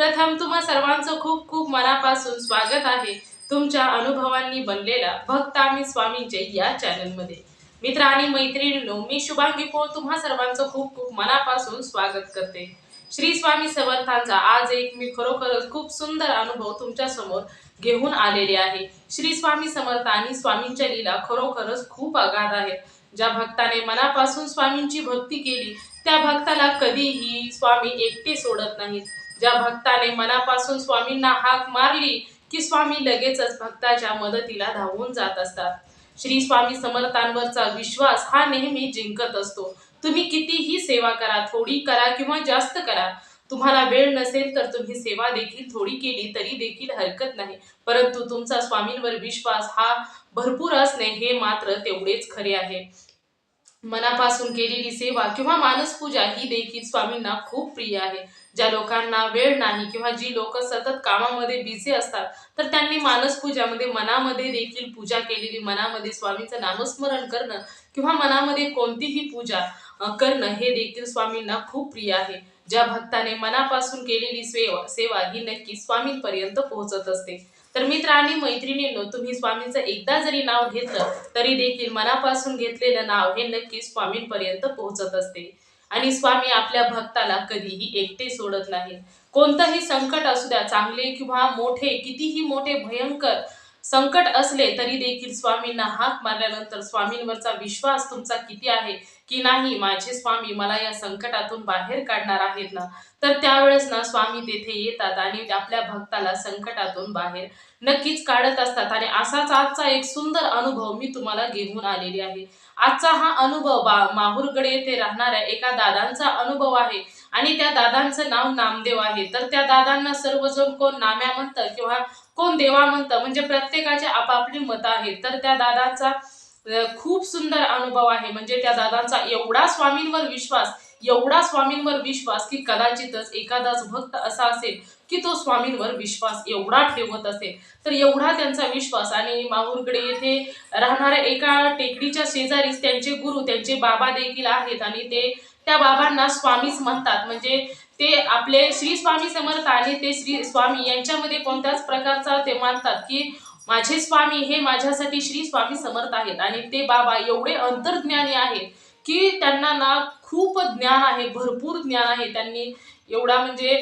प्रथम तुम्हा सर्वांचं खूप खूप मनापासून स्वागत आहे तुमच्या अनुभवांनी बनलेला भक्त आम्ही स्वामींचे या चॅनलमध्ये मित्र आणि मैत्रिणींनो मी शुभांगी पोळ तुम्हा सर्वांचं खूप खूप मनापासून स्वागत करते. श्री स्वामी समर्थांचा आज एक मी खरोखरच खूप सुंदर अनुभव तुमच्यासमोर घेऊन आलेले आहे. श्री स्वामी समर्थ आणि स्वामींच्या लीला खरोखरच खूप अगाध आहेत. ज्या भक्ताने मनापासून स्वामींची भक्ती केली त्या भक्ताला कधीही स्वामी एकटे सोडत नाहीत. ज्या भक्ताने मनापासून स्वामींना हाक मारली की स्वामी लगेचच भक्ताच्या मदतीला धावून जात असतात. श्री स्वामी समर्थांवरचा विश्वास हा नेहमी जिंकत असतो. तुम्ही कितीही सेवा करा थोडी करा किंवा जास्त करा. तुम्हाला वेळ नसेल तर तुम्ही सेवा देखील थोडी केली तरी देखील हरकत नाही. परंतु तुमचा स्वामींवर विश्वास हा भरपूर असणे हे मात्र तेवढेच खरे आहे. मनापासून केलेली सेवा किंवा मानसपूजा ही देखील स्वामींना खूप प्रिय आहे. ज्या लोकांना वेळ नाही किंवा जी लोक सतत कामामध्ये बिझी असतात तर त्यांनी मानसपूजामध्ये मनामध्ये देखील पूजा केलेली मनामध्ये स्वामींचं नामस्मरण करणं किंवा मनामध्ये कोणतीही पूजा करणं हे देखील स्वामींना खूप प्रिय आहे. ज्या भक्ताने मनापासून केलेली सेवा सेवा ही नक्की स्वामींपर्यंत पोहोचत असते. तर मित्र आणि मैत्रिणींनो तुम्ही स्वामींचं एकदा जरी नाव घेतलं तरी देखील मनापासून घेतलेलं नाव हे नक्की स्वामींपर्यंत पोहोचत असते. आणि स्वामी आपल्या भक्ताला कधीही एकटे सोडत नाही कोणतंही संकट असू द्या चांगले किंवा मोठे कितीही मोठे भयंकर संकट असले तरी देखील स्वामींना हाक मारल्यानंतर स्वामींवरचा विश्वास तुमचा किती आहे की नाही माझे स्वामी मला या संकटातून बाहेर काढणार आहेत ना? तर त्यावेळेस ना स्वामी तेथे येतात आणि आपल्या भक्ताला संकटातून बाहेर नक्कीच काढत असतात. आणि असाच आजचा एक सुंदर अनुभव मी तुम्हाला घेऊन आलेली आहे. आजचा हा अनुभव बा माहूरगड येथे राहणाऱ्या एका दादांचा अनुभव आहे. आणि त्या दादांचं नाव नामदेव आहे. तर त्या दादांना सर्वजण कोण नाम्या म्हणतं किंवा कोण देवा म्हणतं म्हणजे प्रत्येकाचे आपापली मतं आहेत. तर त्या दादांचा खूप सुंदर अनुभव आहे. म्हणजे त्या दादांचा एवढा स्वामींवर विश्वास एवढा स्वामींवर विश्वास की कदाचितच एखादाच भक्त असा असेल की तो स्वामींवर विश्वास एवढा ठेवत असेल. तर एवढा त्यांचा विश्वास आणि माहूरकडे येथे राहणाऱ्या एका टेकडीच्या शेजारीच त्यांचे गुरु त्यांचे बाबा देखील आहेत आणि ते त्या बाबांना स्वामीच म्हणतात. म्हणजे ते आपले श्री स्वामी समर्थ आणि ते श्री स्वामी यांच्यामध्ये कोणत्याच प्रकारचा ते मानतात की माझे स्वामी हे माझ्यासाठी श्री स्वामी समर्थ आहेत आणि ते बाबा एवढे अंतर्ज्ञानी आहेत की त्यांना ना खूप ज्ञान आहे भरपूर ज्ञान आहे. त्यांनी एवढा म्हणजे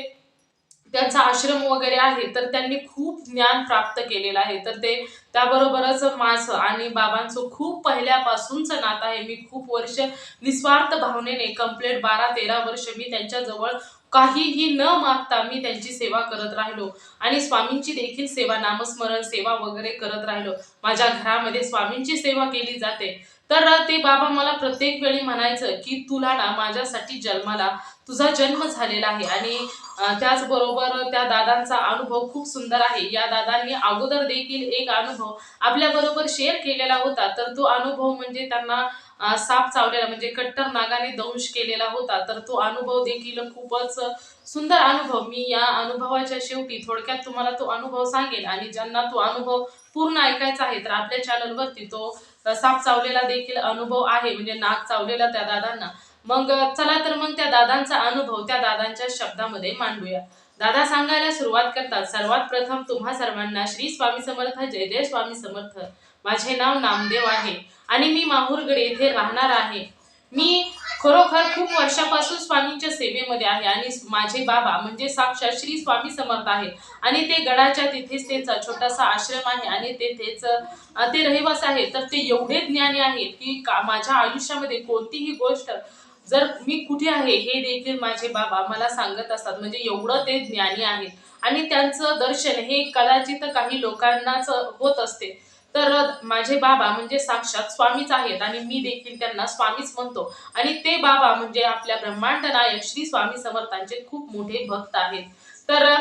त्यांचा आश्रम वगैरे आहे तर त्यांनी खूप ज्ञान प्राप्त केलेलं आहे. तर ते त्याबरोबरच माझं आणि बाबांचं खूप पहिल्यापासूनचं नातं आहे. मी खूप वर्ष निस्वार्थ भावनेने कंप्लेंट बारा तेरा वर्ष मी त्यांच्याजवळ काहीही न मागता मी त्यांची सेवा करत राहिलो. आणि स्वामींची देखील सेवा नामस्मरण सेवा वगैरे करत राहिलो. माझ्या घरामध्ये स्वामींची सेवा केली जाते. तर ते बाबा मला प्रत्येक वेळी म्हणायचं की तुला ना माझ्यासाठी जन्माला तुझा जन्म झालेला आहे. आणि त्याचबरोबर त्या दादांचा अनुभव खूप सुंदर आहे. या दादांनी अगोदर देखील एक अनुभव आपल्याबरोबर शेअर केलेला होता. तर तो अनुभव म्हणजे त्यांना साप चावलेला म्हणजे कट्टर नागाने दंश केलेला होता तर तो अनुभव देखील खूपच सुंदर अनुभव. मी या अनुभवाच्या शेवटी थोडक्यात तुम्हाला तो अनुभव सांगेल आणि ज्यांना तो अनुभव पूर्ण ऐकायचा आहे तर आपल्या चॅनलवरती तो साप चावलेला देखील अनुभव आहे म्हणजे नाग चावलेला त्या दादांना. मग चला तर मग त्या दादांचा अनुभव त्या दादांच्या शब्दामध्ये मांडूया. दादा सांगायला सुरुवात करतात. सर्वात प्रथम तुम्हा सर्वांना श्री स्वामी समर्थ जय जय स्वामी समर्थ. माझे नाव नामदेव आहे आणि मी माहूरगड येथे राहणार आहे. मी खरोखर खूप वर्षापासून स्वामींच्या सेवेमध्ये आहे आणि माझे बाबा म्हणजे साक्षात श्री स्वामी समर्थ आहे आणि ते गडाच्या तिथेच त्यांचा छोटासा आश्रम आहे आणि तेथेच ते रहिवास आहे तर ते एवढे ज्ञानी आहेत की का माझ्या आयुष्यामध्ये कोणतीही गोष्ट जर मी कुठे आहे हे देखील माझे बाबा मला सांगत असतात. म्हणजे एवढं ते ज्ञानी आहेत. आणि त्यांचं दर्शन हे कदाचित काही लोकांनाच होत असते. तर माझे बाबा म्हणजे साक्षात स्वामीच आहेत आणि मी देखील त्यांना स्वामीच म्हणतो. आणि ते बाबा म्हणजे आपल्या ब्रह्मांड नायक श्री स्वामी समर्थांचे खूप मोठे भक्त आहेत. तर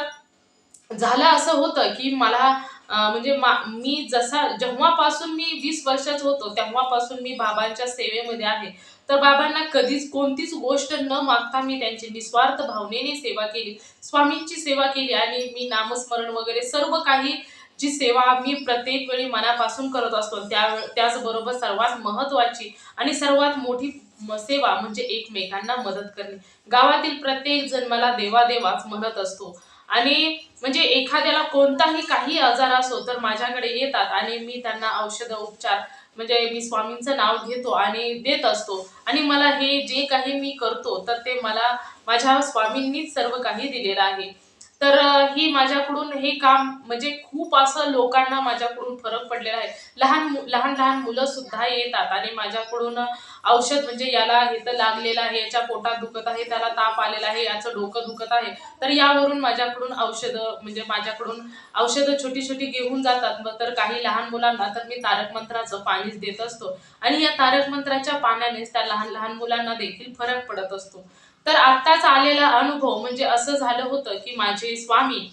झालं असं होतं की मला म्हणजे मा- मी जसा जेव्हापासून मी वीस वर्षाच होतो तेव्हापासून मी बाबांच्या सेवेमध्ये आहे. तर बाबांना कधीच कोणतीच गोष्ट न मागता मी त्यांची निस्वार्थ भावनेने सेवा केली स्वामींची सेवा केली आणि मी नामस्मरण वगैरे सर्व काही जी सेवा मी प्रत्येक वेळी मनापासून करत असतो त्या त्याचबरोबर सर्वात महत्त्वाची आणि सर्वात मोठी म- सेवा म्हणजे एकमेकांना मदत करणे. गावातील प्रत्येक जण मला देवा देवाच म्हणत असतो. आणि म्हणजे एखाद्याला कोणताही काही आजार असो तर माझ्याकडे येतात आणि मी त्यांना औषध उपचार म्हणजे मी स्वामींचं नाव घेतो आणि देत असतो. आणि मला हे जे काही मी करतो तर ते मला माझ्या स्वामींनीच सर्व काही दिलेलं आहे. तर ही माझ्याकडून हे काम म्हणजे खूप असं लोकांना माझ्याकडून फरक पडलेला आहे. लहान लहान लहान मुलं सुद्धा येतात आणि माझ्याकडून औषध म्हणजे याला इथं लागलेलं आहे याच्या पोटात दुखत आहे त्याला ताप आलेला आहे याचं डोकं दुखत आहे. तर यावरून माझ्याकडून औषधं म्हणजे माझ्याकडून औषधं छोटी छोटी घेऊन जातात. मग तर काही लहान मुलांना तर मी तारक मंत्राचं पाणीच देत असतो. आणि या तारक मंत्राच्या पाण्यानेच त्या लहान लहान मुलांना देखील फरक पडत असतो. तर आत्ताच आलेला अनुभव म्हणजे असं झालं होतं की माझे स्वामी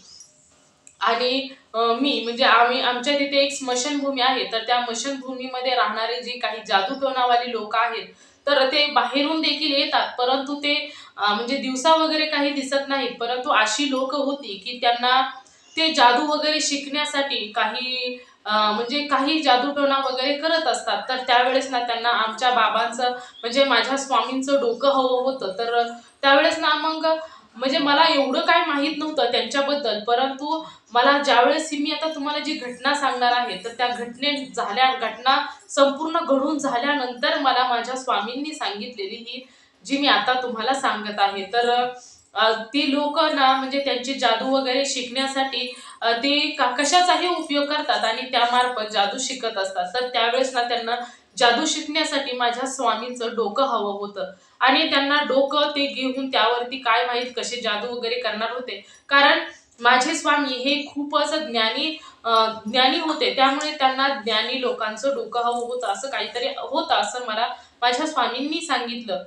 आणि मी म्हणजे आम्ही आमच्या तिथे एक स्मशानभूमी आहे. तर त्या स्मशानभूमीमध्ये राहणारे जे काही जादूतोनावाली लोक आहेत तर ते बाहेरून देखील येतात. परंतु ते म्हणजे दिवसा वगैरे काही दिसत नाहीत. परंतु अशी लोक होती की त्यांना ते जादू वगैरे शिकण्यासाठी काही म्हणजे काही जादूटोणा वगैरे करत असतात. तर त्यावेळेस ना त्यांना आमच्या बाबांचं म्हणजे माझ्या स्वामींचं डोकं हवं होतं. तर त्यावेळेस ना मग म्हणजे मला एवढं काय माहीत नव्हतं त्यांच्याबद्दल. परंतु मला ज्यावेळेस मी आता तुम्हाला जी घटना सांगणार आहे तर त्या घटने झाल्या घटना संपूर्ण घडून झाल्यानंतर मला माझ्या स्वामींनी सांगितलेली ही जी मी आता तुम्हाला सांगत आहे. तर ती लोक ना म्हणजे त्यांची जादू वगैरे शिकण्यासाठी ते का कशाचाही उपयोग करतात आणि त्यामार्फत जादू शिकत असतात. तर त्यावेळेस ना त्यांना जादू शिकण्यासाठी माझ्या स्वामींचं डोकं हवं होतं. आणि त्यांना डोकं ते घेऊन त्यावरती काय माहीत कसे जादू वगैरे करणार होते. कारण माझे स्वामी हे खूपच ज्ञानी ज्ञानी होते. त्यामुळे त्यांना ज्ञानी लोकांचं डोकं हवं होतं. असं काहीतरी होतं असं मला माझ्या स्वामींनी सांगितलं.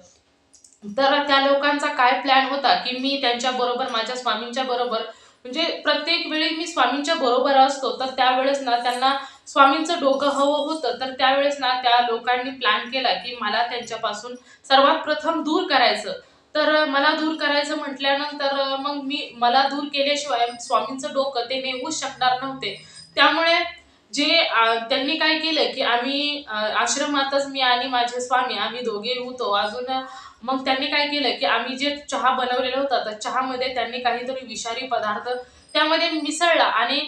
तर त्या लोकांचा काय प्लॅन होता की मी त्यांच्या बरोबर माझ्या स्वामींच्या बरोबर म्हणजे प्रत्येक वेळी मी स्वामींच्या बरोबर असतो तर त्यावेळेस ना त्यांना स्वामींचं डोकं हवं होतं. तर त्यावेळेस ना त्या लोकांनी प्लॅन केला की मला त्यांच्यापासून सर्वात प्रथम दूर करायचं. तर मला दूर करायचं म्हटल्यानंतर मग मी मला दूर केल्याशिवाय स्वामींचं डोकं ते नेऊच शकणार नव्हते. त्यामुळे जे त्यांनी काय केलं की आम्ही आश्रमातच मी आणि माझे स्वामी आम्ही दोघे होतो. अजून मग त्यांनी काय केलं की आम्ही जे चहा बनवलेला होता तर चहामध्ये त्यांनी काहीतरी विषारी पदार्थ त्यामध्ये मिसळला. आणि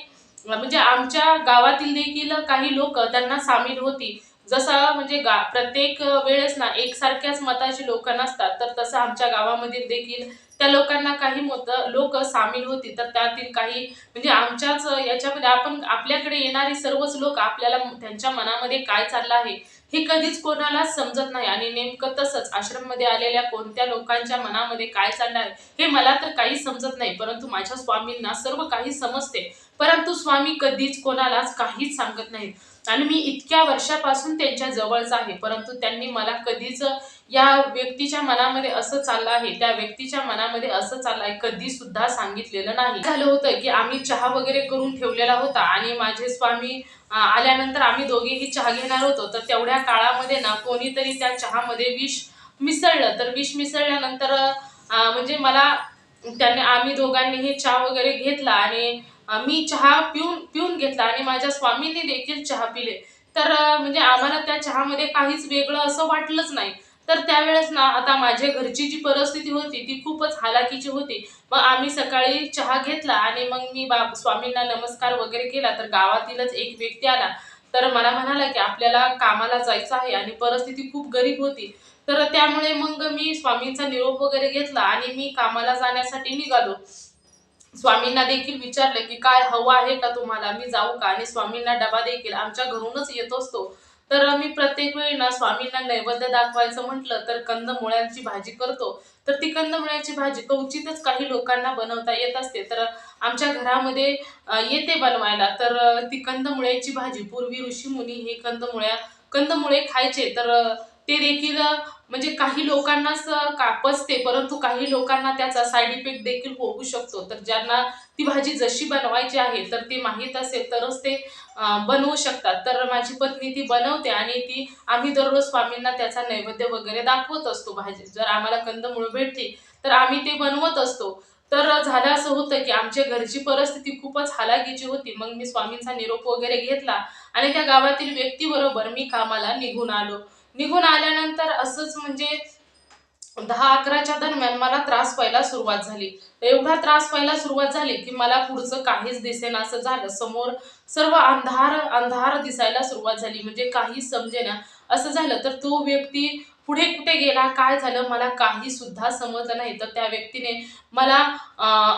म्हणजे आमच्या गावातील देखील काही लोक त्यांना सामील होती. जसा म्हणजे गा प्रत्येक वेळेस ना एकसारख्याच मताचे लोक नसतात तर तसं आमच्या गावामध्ये देखील त्या लोकांना काही मत लोक सामील होती तर त्यातील काही म्हणजे आमच्याच याच्यामध्ये आपण आपल्याकडे येणारी सर्वच लोक आपल्याला त्यांच्या मनामध्ये काय चाललं आहे हे कधीच कोणालाच समजत नाही. आणि नेमकं तसंच आश्रममध्ये आलेल्या कोणत्या लोकांच्या मनामध्ये काय चाललं आहे हे मला तर काही समजत नाही. परंतु माझ्या स्वामींना सर्व काही समजते. परंतु स्वामी कधीच कोणालाच काहीच सांगत नाहीत. आणि मी इतक्या वर्षापासून त्यांच्या जवळच आहे परंतु त्यांनी मला कधीच या व्यक्तीच्या मनामध्ये असं चाललं आहे त्या व्यक्तीच्या मनामध्ये असं चाललं आहे कधी सुद्धा सांगितलेलं नाही. झालं होतं की आम्ही चहा वगैरे करून ठेवलेला होता आणि माझे स्वामी आल्यानंतर आम्ही दोघेही चहा घेणार होतो. तर तेवढ्या काळामध्ये ना कोणीतरी त्या चहामध्ये विष मिसळलं. तर विष मिसळल्यानंतर म्हणजे मला त्याने आम्ही दोघांनी हे चहा वगैरे घेतला आणि मी चहा पिऊन पिऊन घेतला आणि माझ्या स्वामींनी देखील चहा पिले. तर म्हणजे आम्हाला त्या चहामध्ये काहीच वेगळं असं वाटलंच नाही. तर त्यावेळेस ना आता माझ्या घरची जी परिस्थिती होती ती खूपच हालाकीची होती. मग आम्ही सकाळी चहा घेतला आणि मग मी बा स्वामींना नमस्कार वगैरे केला. तर गावातीलच एक व्यक्ती आला. तर मला म्हणाला की आपल्याला कामाला जायचं आहे आणि परिस्थिती खूप गरीब होती. तर त्यामुळे मग मी स्वामींचा निरोप वगैरे घेतला आणि मी कामाला जाण्यासाठी निघालो. स्वामींना देखील विचारलं की काय हवं आहे का तुम्हाला? मी जाऊ का? आणि स्वामींना डबा देखील आमच्या घरूनच येत असतो. तर मी प्रत्येक वेळी ना स्वामींना नैवेद्य दाखवायचं म्हटलं तर कंदमुळ्यांची भाजी करतो. तर ती कंदमुळ्यांची भाजी क्वचितच काही लोकांना बनवता येत असते. तर आमच्या घरामध्ये येते बनवायला. तर ती कंदमुळ्याची भाजी. पूर्वी ऋषीमुनी हे कंदमुळ्या कंदमुळे खायचे. तर ते देखील म्हणजे काही लोकांनाच कापसते परंतु काही लोकांना त्याचा साईड इफेक्ट देखील होऊ शकतो. तर ज्यांना ती भाजी जशी बनवायची आहे तर ते माहीत असेल तरच ते बनवू शकतात. तर माझी पत्नी ती बनवते आणि ती आम्ही दररोज स्वामींना त्याचा नैवेद्य वगैरे दाखवत असतो भाजी. जर आम्हाला कंदमुळं भेटली तर आम्ही ते बनवत असतो. तर झालं असं होतं की आमच्या घरची परिस्थिती खूपच हालाकीची होती. मग मी स्वामींचा निरोप वगैरे घेतला आणि त्या गावातील व्यक्तीबरोबर मी कामाला निघून आलो. निघून आल्यानंतर असंच म्हणजे दहा अकराच्या दरम्यान मला त्रास व्हायला सुरुवात झाली. एवढा त्रास व्हायला सुरुवात झाली की मला पुढचं काहीच दिसेना असं झालं. समोर सर्व अंधार अंधार दिसायला सुरुवात झाली. म्हणजे काही समजेना असं झालं. तर तो व्यक्ती पुढे कुठे गेला काय झालं मला काही सुद्धा समजलं नाही. तर त्या व्यक्तीने मला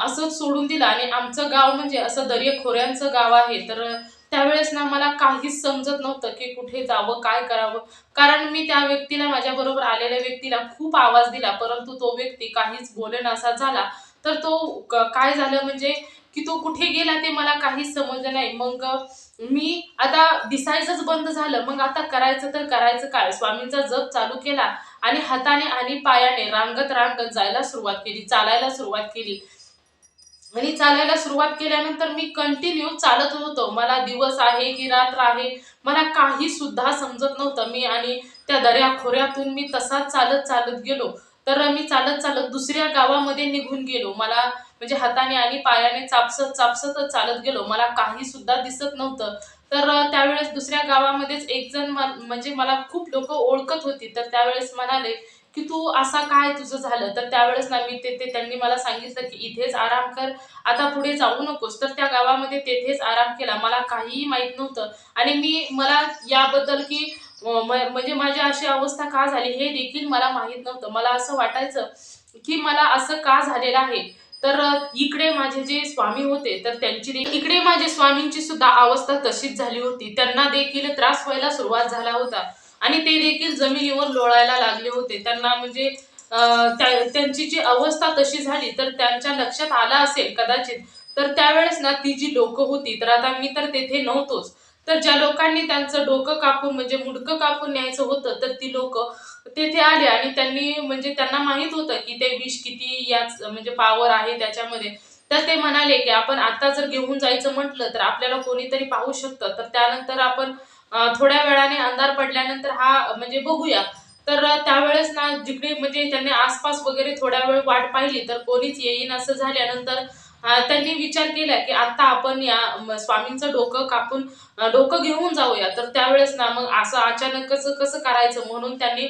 असंच सोडून दिलं. आणि आमचं गाव म्हणजे असं दर्याखोऱ्यांचं गाव आहे. तर त्यावेळेस ना मला काहीच समजत नव्हतं की कुठे जावं काय करावं. कारण मी त्या व्यक्तीला माझ्याबरोबर आलेल्या व्यक्तीला खूप आवाज दिला. परंतु तो व्यक्ती काहीच बोलेनासा झाला. तर तो काय झालं म्हणजे की तो कुठे गेला ते मला काहीच समजलं नाही. मग मी आता दिसायचंच बंद झालं. मग आता करायचं तर करायचं काय? स्वामींचा जप चालू केला आणि हाताने आणि पायाने रांगत रांगत जायला सुरुवात केली चालायला सुरुवात केली. आणि चालायला सुरुवात केल्यानंतर मी कंटिन्यू चालत होतो मला दिवस आहे की रात्र आहे मला काही सुद्धा समजत नव्हतं. मी आणि त्या दर्या खोऱ्यातून मी तसाच चालत चालत गेलो. तर मी चालत चालत दुसऱ्या गावामध्ये निघून गेलो. मला म्हणजे हाताने आणि पायाने चापसत चापसतच चालत गेलो. मला काही सुद्धा दिसत नव्हतं. तर त्यावेळेस दुसऱ्या गावामध्येच एक जण म- म्हणजे मला खूप लोक ओळखत होती. तर त्यावेळेस म्हणाले की तू असा काय तुझं झालं? तर त्यावेळेस ना मी ते ते- त्यांनी मला सांगितलं की इथेच आराम कर. आता पुढे जाऊ नकोस. तर त्या गावामध्ये तेथेच आराम केला. मला काहीही माहीत नव्हतं. आणि मी मला याबद्दल की म- म्हणजे माझी अशी अवस्था का झाली हे देखील मला माहीत नव्हतं. मला असं वाटायचं की मला असं का झालेलं आहे? तर इकडे माझे जे स्वामी होते तर त्यांची इकडे माझ्या स्वामींची सुद्धा अवस्था तशीच झाली होती. त्यांना देखील त्रास व्हायला सुरुवात झाला होता. आणि ते देखील जमिनीवर लोळायला लागले होते. त्यांना म्हणजे त्यांची जी अवस्था तशी झाली तर त्यांच्या लक्षात आला असेल कदाचित तर त्यावेळेस ना ती जी लोक होती तर आता मी तर तेथे नव्हतोच. तर ज्या लोकांनी त्यांचं डोकं कापून म्हणजे मुडकं कापून न्यायचं होतं तर ती लोक तेथे आले आणि त्यांनी म्हणजे त्यांना माहीत होतं की ते विष किती याच म्हणजे पावर आहे त्याच्यामध्ये. तर ते म्हणाले की आपण आता जर घेऊन जायचं म्हटलं तर आपल्याला कोणीतरी पाहू शकतं. तर त्यानंतर आपण थोड्या वेळाने अंधार पडल्यानंतर हा म्हणजे बघूया. तर त्यावेळेस ना जिकडे म्हणजे त्यांनी आसपास वगैरे थोड्या वेळ वाट पाहिली तर कोणीच येईन असं झाल्यानंतर त्यांनी विचार केला की आता आपण या स्वामींचं डोकं कापून डोकं घेऊन जाऊया. तर त्यावेळेस ना मग असं अचानकच कसं करायचं म्हणून त्यांनी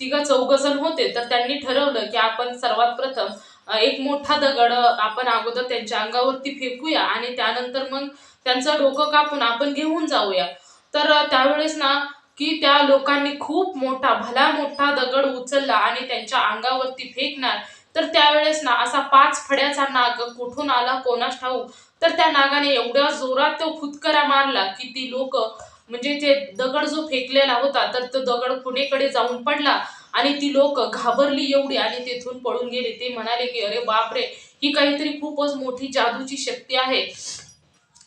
तिघं चौघ जण होते. तर त्यांनी ठरवलं की आपण सर्वात प्रथम एक मोठा दगड आपण अगोदर त्यांच्या अंगावरती फेकूया आणि त्यानंतर मग त्यांचं डोकं कापून आपण घेऊन जाऊया. तर त्यावेळेस ना की त्या लोकांनी खूप मोठा भला मोठा दगड उचलला आणि त्यांच्या अंगावरती फेकणार. तर त्यावेळेस ना असा पाच फड्याचा नाग कुठून आला कोणास ठाऊक तर त्या नागाने एवढ्या जोरात तो फुतकरा मारला की ती लोक म्हणजे ते दगड जो फेकलेला होता तर तो दगड पुणेकडे जाऊन पडला आणि ती लोक घाबरली एवढी आणि तेथून पळून गेले. ते म्हणाले की अरे बापरे! ही काहीतरी खूपच मोठी जादूची शक्ती आहे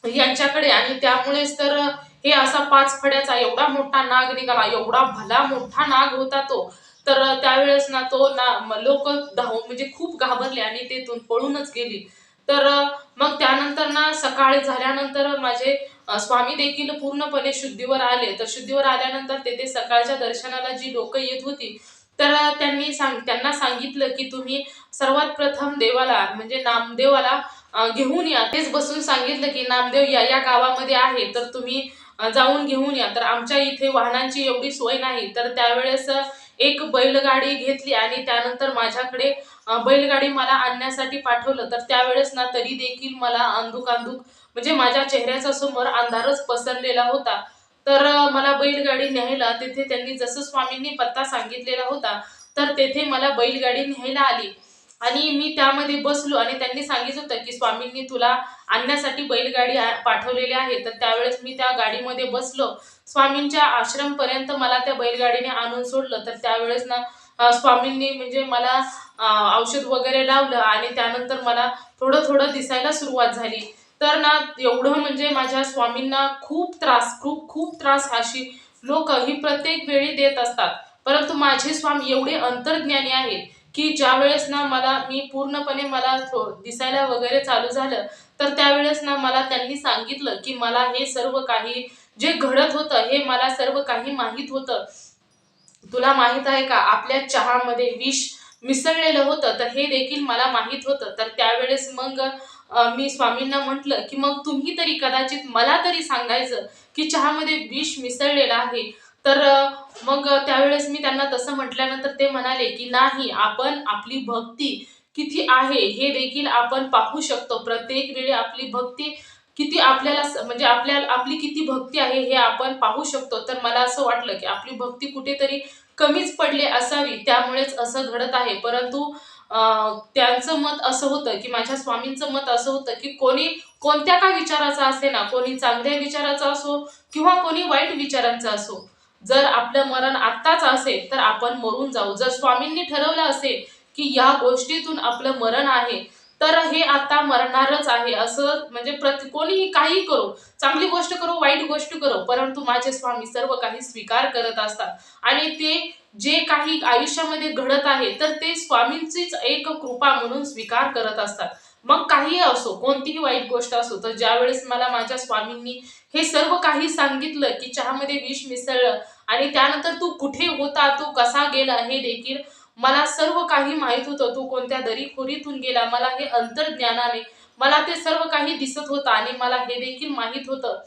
यांच्याकडे. आणि त्यामुळेच तर हे असा पाच फड्याचा एवढा मोठा नाग निघाला एवढा भला मोठा नाग होता तो. तर त्यावेळेस ना तो ना लोक धाव म्हणजे खूप घाबरले आणि तेथून पळूनच गेली. तर मग त्यानंतर ना सकाळी झाल्यानंतर माझे स्वामी देखील पूर्णपणे शुद्धीवर आले. तर शुद्धीवर आल्यानंतर तेथे सकाळच्या दर्शनाला जी लोक येत होती तर त्यांनी सांग त्यांना सांगितलं की तुम्ही सर्वात प्रथम देवाला म्हणजे नामदेवाला घेऊन या. तेच बसून सांगितलं की नामदेव या या गावामध्ये आहे. तर तुम्ही जाऊन घेऊन या. तर आमच्या इथे वाहनांची एवढी सोय नाही. तर त्यावेळेस एक बैलगाडी घेतली आणि त्यानंतर माझ्याकडे बैलगाडी मला आणण्यासाठी पाठवलं. तर त्यावेळेस ना तरी देखील मला अंधुक अंधुक म्हणजे माझ्या चेहऱ्याच्या समोर अंधारच पसरलेला होता. तर मला बैलगाडी न्यायला तिथे त्यांनी जसं स्वामींनी पत्ता सांगितलेला होता तर तेथे मला बैलगाडी न्यायला आली. आणि मी त्यामध्ये बसलो आणि त्यांनी सांगितलं होतं की स्वामींनी तुला आणण्यासाठी बैलगाडी आ- पाठवलेली आहे. तर त्यावेळेस मी त्या गाडीमध्ये बसलो. स्वामींच्या आश्रमपर्यंत मला त्या बैलगाडीने आणून सोडलं. तर त्यावेळेस ना स्वामींनी म्हणजे मला औषध वगैरे लावलं आणि त्यानंतर मला थोडं थोडं दिसायला सुरुवात झाली. तर ना एवढं म्हणजे माझ्या स्वामींना खूप त्रास खूप खूप त्रास अशी लोक ही प्रत्येक वेळी देत असतात. परंतु माझे स्वामी एवढे अंतर्ज्ञानी आहेत की ज्या वेळेस ना मला मी पूर्णपणे मला थो- दिसायला वगैरे चालू झालं तर त्यावेळेस ना मला त्यांनी सांगितलं की मला हे सर्व काही जे घडत होतं हे मला सर्व काही माहीत होतं. तुला माहीत आहे का? आपल्या चहामध्ये विष मिसळलेलं होतं तर हे देखील मला माहीत होतं. तर त्यावेळेस मग मी स्वामींना म्हटलं की मग तुम्ही तरी कदाचित मला तरी सांगायचं की चहामध्ये विष मिसळलेलं आहे. तर मग त्यावेळेस मी त्यांना तसं म्हटल्यानंतर ते म्हणाले की नाही आपण आपली भक्ती किती आहे हे देखील आपण पाहू शकतो. प्रत्येक वेळी आपली भक्ती किती आपल्याला म्हणजे आपल्या आपली किती भक्ती आहे हे आपण पाहू शकतो. तर मला असं वाटलं की आपली भक्ती कुठेतरी कमीच पडली असावी त्यामुळेच असं घडत आहे. परंतु त्यांचं मत असं होतं की माझ्या स्वामींचं मत असं होतं की कोणी कोणत्या का विचाराचा असे ना कोणी चांगल्या विचाराचा असो किंवा कोणी वाईट विचारांचा असो? जर आपलं मरण आत्ताच असेल तर आपण मरून जाऊ. जर स्वामींनी ठरवलं असेल की या गोष्टीतून आपलं मरण आहे तर हे आता मरणारच आहे. असं म्हणजे प्रति कोणीही काही करो चांगली गोष्ट करो वाईट गोष्ट करो परंतु माझे स्वामी सर्व काही स्वीकार करत असतात. आणि ते जे काही आयुष्यामध्ये घडत आहे तर ते स्वामींचीच एक कृपा म्हणून स्वीकार करत असतात. मग काही असो कोणतीही वाईट गोष्ट असो तर ज्यावेळेस मला माझ्या स्वामींनी हे सर्व काही सांगितलं की चहामध्ये विष मिसळलं आणि त्यानंतर तू कुठे होता तू कसा गेला हे देखील मला सर्व काही माहीत होतं. तू कोणत्या दरीखोरीतून गेला मला हे अंतर्ज्ञानाने मला ते सर्व काही दिसत होतं आणि मला हे देखील माहीत होतं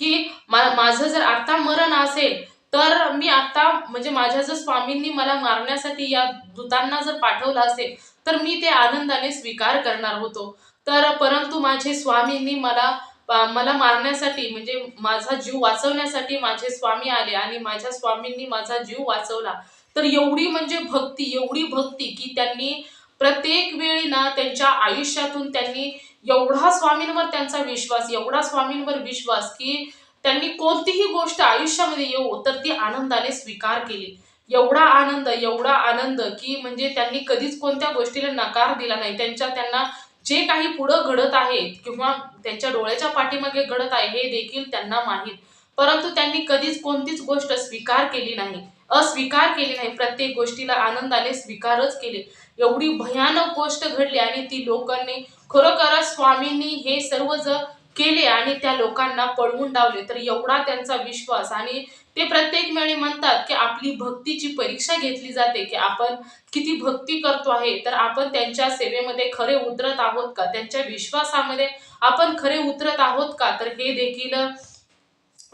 की माझं जर आत्ता मरण असेल तर मी आता म्हणजे माझ्या जर स्वामींनी मला मारण्यासाठी या दूतांना जर पाठवलं असेल तर मी ते आनंदाने स्वीकार करणार होतो. तर परंतु माझे स्वामींनी मला मला मारण्यासाठी म्हणजे माझा जीव वाचवण्यासाठी माझे स्वामी आले आणि माझ्या स्वामींनी माझा जीव वाचवला. तर एवढी म्हणजे भक्ती एवढी भक्ती की त्यांनी प्रत्येक वेळी ना त्यांच्या आयुष्यातून त्यांनी एवढा स्वामींवर त्यांचा विश्वास एवढा स्वामींवर विश्वास की त्यांनी कोणतीही गोष्ट आयुष्यामध्ये येऊ तर ती आनंदाने स्वीकार केली. एवढा आनंद एवढा आनंद की म्हणजे त्यांनी कधीच कोणत्या गोष्टीला नकार दिला नाही. त्यांच्या त्यांना जे काही पुढं घडत आहे किंवा त्यांच्या डोळ्याच्या पाठीमागे घडत आहे हे देखील त्यांना माहीत. परंतु त्यांनी कधीच कोणतीच गोष्ट स्वीकार केली नाही. अस्वीकार केली नाही. प्रत्येक गोष्टीला आनंदाने स्वीकारच केले. एवढी भयानक गोष्ट घडली आणि ती लोकांनी खरोखरच स्वामींनी हे सर्व जर केले आणि त्या लोकांना पळवून डावले तर एवढा त्यांचा विश्वास आणि ते प्रत्येक वेळी म्हणतात की आपली भक्तीची परीक्षा घेतली जाते की आपण किती भक्ती करतो आहे तर आपण त्यांच्या सेवेमध्ये खरे उतरत आहोत का? त्यांच्या विश्वासामध्ये आपण खरे उतरत आहोत का? तर हे देखील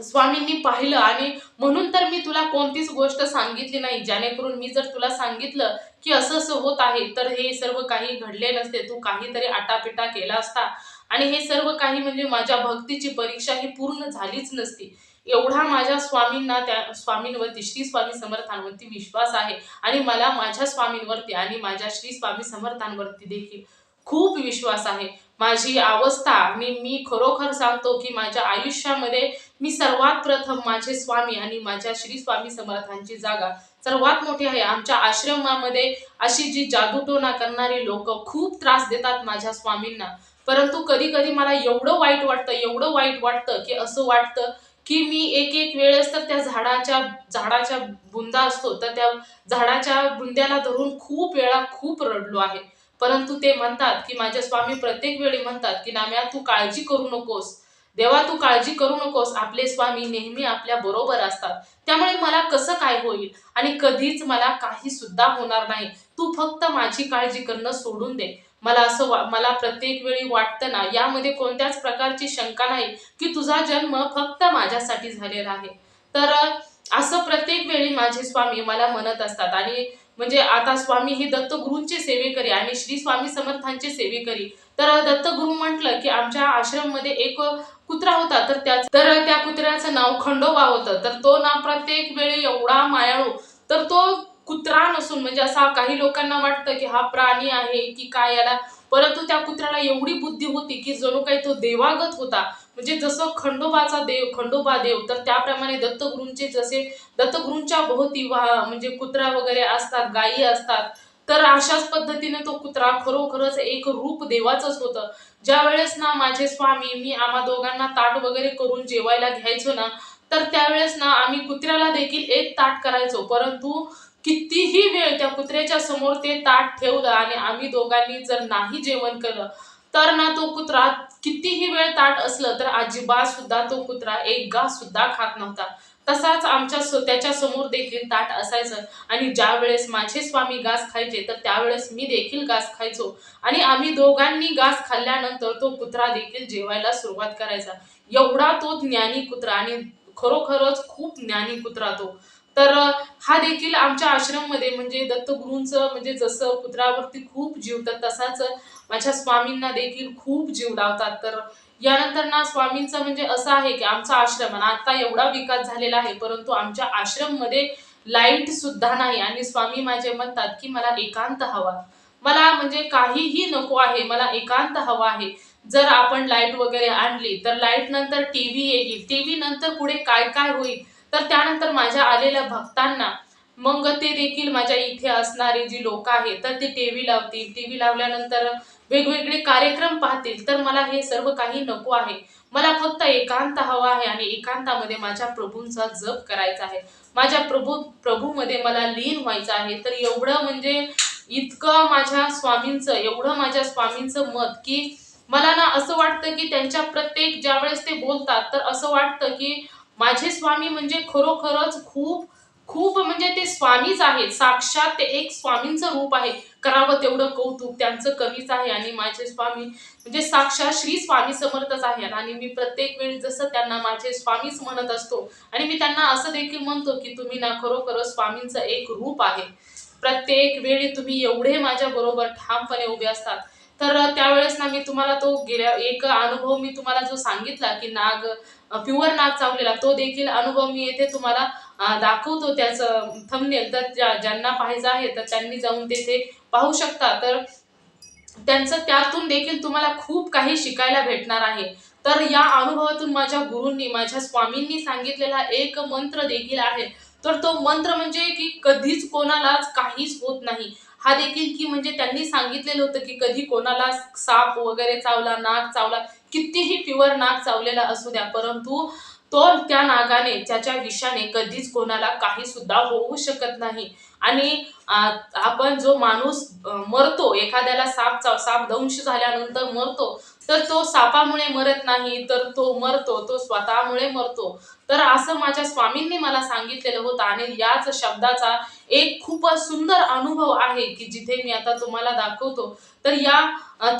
स्वामींनी पाहिलं आणि म्हणून तर मी तुला कोणतीच गोष्ट सांगितली नाही जेणेकरून मी जर तुला सांगितलं की असं असं होत आहे तर हे सर्व काही घडले नसते. तू काहीतरी आटापिटा केला असता आणि हे सर्व काही म्हणजे माझ्या भक्तीची परीक्षा ही पूर्ण झालीच नसती. एवढा माझ्या स्वामींना त्या स्वामींवरती श्री स्वामी समर्थांवरती विश्वास आहे. आणि मला माझ्या स्वामींवरती आणि माझ्या श्री स्वामी समर्थांवरती देखील खूप विश्वास आहे. माझी अवस्था आणि मी खरोखर सांगतो की माझ्या आयुष्यामध्ये मी सर्वात प्रथम माझे स्वामी आणि माझ्या श्री स्वामी समर्थांची जागा सर्वात मोठी आहे. आमच्या आश्रमामध्ये अशी जी जादूटोना करणारी लोक खूप त्रास देतात माझ्या स्वामींना. परंतु कधी कधी मला एवढं वाईट वाटतं एवढं वाईट वाटतं की असं वाटतं की मी एक एक वेळेस तर त्या झाडाच्या झाडाच्या बुंदा असतो तर त्या झाडाच्या बुंद्याला धरून खूप वेळा खूप रडलो आहे. परंतु ते म्हणतात की माझे स्वामी प्रत्येक वेळी म्हणतात की नाम्या तू काळजी करू नकोस. देवा तू काळजी करू नकोस. आपले स्वामी नेहमी आपल्या बरोबर असतात. त्यामुळे मला कसं काय होईल? आणि कधीच मला काही सुद्धा होणार नाही. तू फक्त माझी काळजी करणं सोडून दे. मला असं वा मला प्रत्येक वेळी वाटतं ना यामध्ये कोणत्याच प्रकारची शंका नाही की तुझा जन्म फक्त माझ्यासाठी झालेला आहे. तर असं प्रत्येक वेळी माझे स्वामी मला म्हणत असतात. आणि म्हणजे आता स्वामी हे दत्तगुरूंचे सेवेकरी आणि श्री स्वामी समर्थांचे सेवेकरी. तर दत्तगुरू म्हटलं की आमच्या आश्रममध्ये एक कुत्रा होता तर त्या तर त्या कुत्र्याचं नाव खंडोबा होतं. तर तो ना प्रत्येक वेळी एवढा मायाळू. तर तो कुत्रा नसून म्हणजे असा काही लोकांना वाटतं की हा प्राणी आहे की काय याला. परंतु त्या कुत्र्याला एवढी बुद्धी होती की जणू काही तो देवागत होता. म्हणजे जसं खंडोबाचा देव खंडोबा देव तर त्याप्रमाणे दत्तगुरूंचे जसे दत्तगुरूंच्या भोवती वा म्हणजे कुत्रा वगैरे असतात गायी असतात तर अशाच पद्धतीने तो कुत्रा खरोखरच एक रूप देवाचंच होतं. ज्या वेळेस ना माझे स्वामी मी आम्हा दोघांना ताट वगैरे करून जेवायला घ्यायचो ना तर त्यावेळेस ना आम्ही कुत्र्याला देखील एक ताट करायचो. परंतु कितीही वेळ त्या कुत्र्याच्या समोर ते ताट ठेवलं आणि आम्ही दोघांनी जर नाही जेवण केलं तर ना तो कुत्रा कितीही वेळ ताट असलं तर अजिबात सुद्धा तो कुत्रा एक घास सुद्धा खात नव्हता. तसाच आमच्या त्याच्यासमोर देखील ताट असायचं आणि ज्या वेळेस माझे स्वामी घास खायचे तर त्यावेळेस मी देखील घास खायचो. आणि आम्ही दोघांनी घास खाल्ल्यानंतर तो कुत्रा देखील जेवायला सुरुवात करायचा. एवढा तो ज्ञानी कुत्रा आणि खरोखरच खूप ज्ञानी कुत्रा तो. तर हा देखील आमच्या आश्रममध्ये म्हणजे दत्तगुरूंचं म्हणजे जसं पुत्रावरती खूप जीवतात तसाच माझ्या स्वामींना देखील खूप जीव लावतात. तर यानंतर ना स्वामींचं म्हणजे असं आहे की आमचा आश्रम आता एवढा विकास झालेला आहे परंतु आमच्या आश्रममध्ये लाइट सुद्धा नाही. आणि स्वामी माझे म्हणतात की मला एकांत हवा. मला म्हणजे काहीही नको आहे मला एकांत हवा आहे. जर आपण लाइट वगैरे आणली तर लाइट नंतर टीव्ही येईल. टीव्ही नंतर पुढे काय काय होईल? तर त्यानंतर माझ्या आलेल्या भक्तांना मग ते देखील माझ्या इथे असणारे जी लोक आहेत तर ते टी व्ही लावतील. टी व्ही लावल्यानंतर वेगवेगळे कार्यक्रम पाहतील. तर मला हे सर्व काही नको आहे. मला फक्त एकांत हवा आहे आणि एकांतामध्ये माझ्या प्रभूंचा जप करायचा आहे. माझ्या प्रभू प्रभूमध्ये मला लीन व्हायचं आहे. तर एवढं म्हणजे इतकं माझ्या स्वामींचं एवढं माझ्या स्वामींचं मत की मला ना असं वाटतं की त्यांच्या प्रत्येक ज्यावेळेस ते बोलतात तर असं वाटतं की माझे स्वामी म्हणजे खरोखरच खूप खूप म्हणजे ते स्वामीच आहेत. साक्षात ते एक स्वामींचं रूप आहे. करावं तेवढं कौतुक त्यांचं कमीच आहे आणि माझे स्वामी म्हणजे साक्षात श्री स्वामी समर्थच आहेत. आणि मी प्रत्येक वेळी जसं त्यांना माझे स्वामीच म्हणत असतो आणि मी त्यांना असं देखील म्हणतो की तुम्ही ना खरोखरच स्वामींचं एक रूप आहे. प्रत्येक वेळी तुम्ही एवढे माझ्या बरोबर ठामपणे उभे असतात. तर त्यावेळेस ना मी तुम्हाला तो गेल्या एक अनुभव मी तुम्हाला जो सांगितला की नाग प्युअर नाग चावलेला तो देखील अनुभव मी येथे तुम्हाला दाखवतो त्याचं थंबनेल तर ज्या ज्यांना पाहायचं आहे तर त्यांनी जाऊन तेथे पाहू शकता. तर त्यांचं त्यातून देखील तुम्हाला खूप काही शिकायला भेटणार आहे. तर या अनुभवातून माझ्या गुरूंनी माझ्या स्वामींनी सांगितलेला एक मंत्र देखील आहे. तर तो मंत्र म्हणजे की कधीच कोणालाच काहीच होत नाही. हा देखील की म्हणजे त्यांनी सांगितलेलं होतं की कधी कोणाला साप वगैरे चावला नाग चावला कितीही प्युअर नाग चावलेला असू द्या परंतु तो त्या नागाने त्याच्या विषाने कधीच कोणाला काही सुद्धा होऊ शकत नाही. आणि आपण जो माणूस मरतो एखाद्याला साप चाव साप दंश झाल्यानंतर मरतो तर तो सापामुळे मरत नाही तर तो मरतो तो स्वतःमुळे मरतो. तर असं माझ्या स्वामींनी मला सांगितलेलं होतं आणि याच शब्दाचा एक खूपच सुंदर अनुभव आहे की जिथे मी आता तुम्हाला दाखवतो. तर या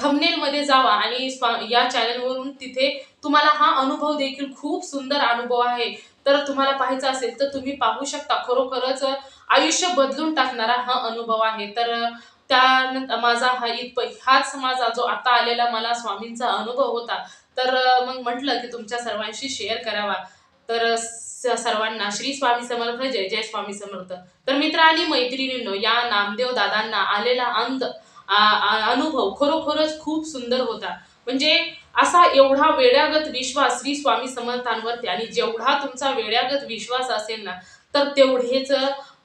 थमनेलमध्ये जावा आणि स्वा या चॅनलवरून तिथे तुम्हाला हा अनुभव देखील खूप सुंदर अनुभव आहे. तर तुम्हाला पाहायचा असेल तर तुम्ही पाहू शकता खरोखरच आयुष्य बदलून टाकणारा हा अनुभव आहे. तर त्यानंतर माझा हा इत हाच माझा जो आता आलेला मला स्वामींचा अनुभव होता. तर मग म्हटलं की तुमच्या सर्वांशी शेअर करावा. तर सर्वांना श्री स्वामी समर्थ जय जय स्वामी समर्थ. तर मित्र आणि मैत्रिणींनो या नामदेव दादांना आलेला अंत अनुभव खरोखरच खूप सुंदर होता. म्हणजे असा एवढा वेड्यागत विश्वास श्री स्वामी समर्थांवरती आणि जेवढा तुमचा वेड्यागत विश्वास असेल ना तर तेवढेच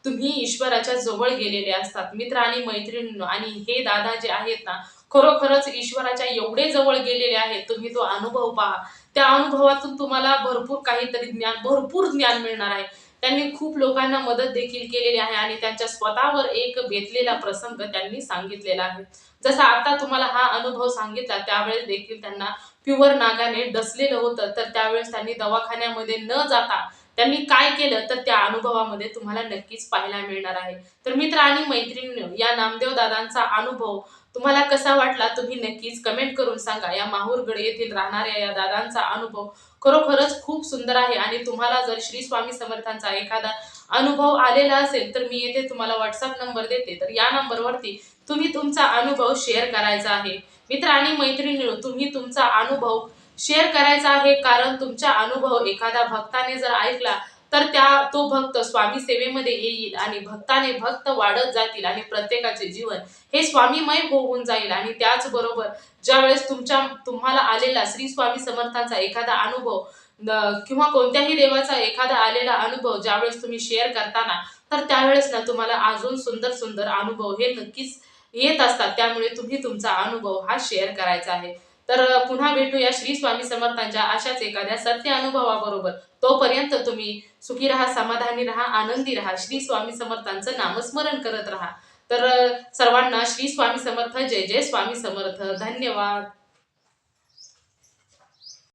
तुम्ही ईश्वराच्या जवळ गेलेले असतात. मित्र आणि मैत्रिणींनो आणि हे दादा जे आहेत ना खरोखरच ईश्वराच्या एवढे जवळ गेलेले आहेत. तुम्ही तो अनुभव पहा. त्या अनुभवातून तुम्हाला भरपूर काहीतरी ज्ञान भरपूर ज्ञान मिळणार आहे. त्यांनी खूप लोकांना मदत देखील केलेली आहे आणि त्यांच्या स्वतःवर एक बेतलेला प्रसंग त्यांनी सांगितलेला आहे. जसा आता तुम्हाला हा अनुभव सांगितला त्यावेळेस देखील त्यांना प्युअर नागाने डसलेलं होतं. तर त्यावेळेस त्यांनी दवाखान्यामध्ये न जाता त्यांनी काय केलं? तर त्या अनुभवामध्ये तुम्हाला नक्कीच पाहायला मिळणार आहे. तर मित्र आणि मैत्रिणी या नामदेव दादांचा अनुभव तुम्हाला कसा वाटला? तुम्ही नक्कीच कमेंट करून सांगा. या माहूरगड येथील राहणाऱ्या या दादांचा अनुभव खरोखरच खूप सुंदर आहे आणि तुम्हाला जर श्री स्वामी समर्थांचा एखादा अनुभव आलेला असेल तर मी येथे तुम्हाला व्हॉट्सअप नंबर देते. तर या नंबरवरती तुम्ही तुमचा अनुभव शेअर करायचा आहे. मित्र आणि मैत्रिणी तुम्ही तुमचा अनुभव शेअर करायचा आहे. कारण तुमचा अनुभव एखाद्या भक्ताने जर ऐकला तर त्या तो भक्त स्वामी सेवेमध्ये येईल आणि भक्ताने भक्त वाढत जातील आणि प्रत्येकाचे जीवन हे स्वामीमय होऊन जाईल. आणि त्याचबरोबर ज्यावेळेस तुमच्या तुम्हाला आलेला श्री स्वामी समर्थांचा एखादा अनुभव किंवा कोणत्याही देवाचा एखादा आलेला अनुभव ज्यावेळेस तुम्ही शेअर करताना तर त्यावेळेस ना तुम्हाला अजून सुंदर सुंदर अनुभव हे नक्कीच येत असतात. त्यामुळे तुम्ही तुमचा अनुभव हा शेअर करायचा आहे. तर पुन्हा भेटूया श्री स्वामी समर्थांच्या अशाच एखाद्या सत्य अनुभवाबरोबर. तोपर्यंत तुम्ही सुखी राहा समाधानी राहा आनंदी राहा. श्री स्वामी समर्थांचं नामस्मरण करत राहा. तर सर्वांना श्री स्वामी समर्थ जय जय स्वामी समर्थ. धन्यवाद.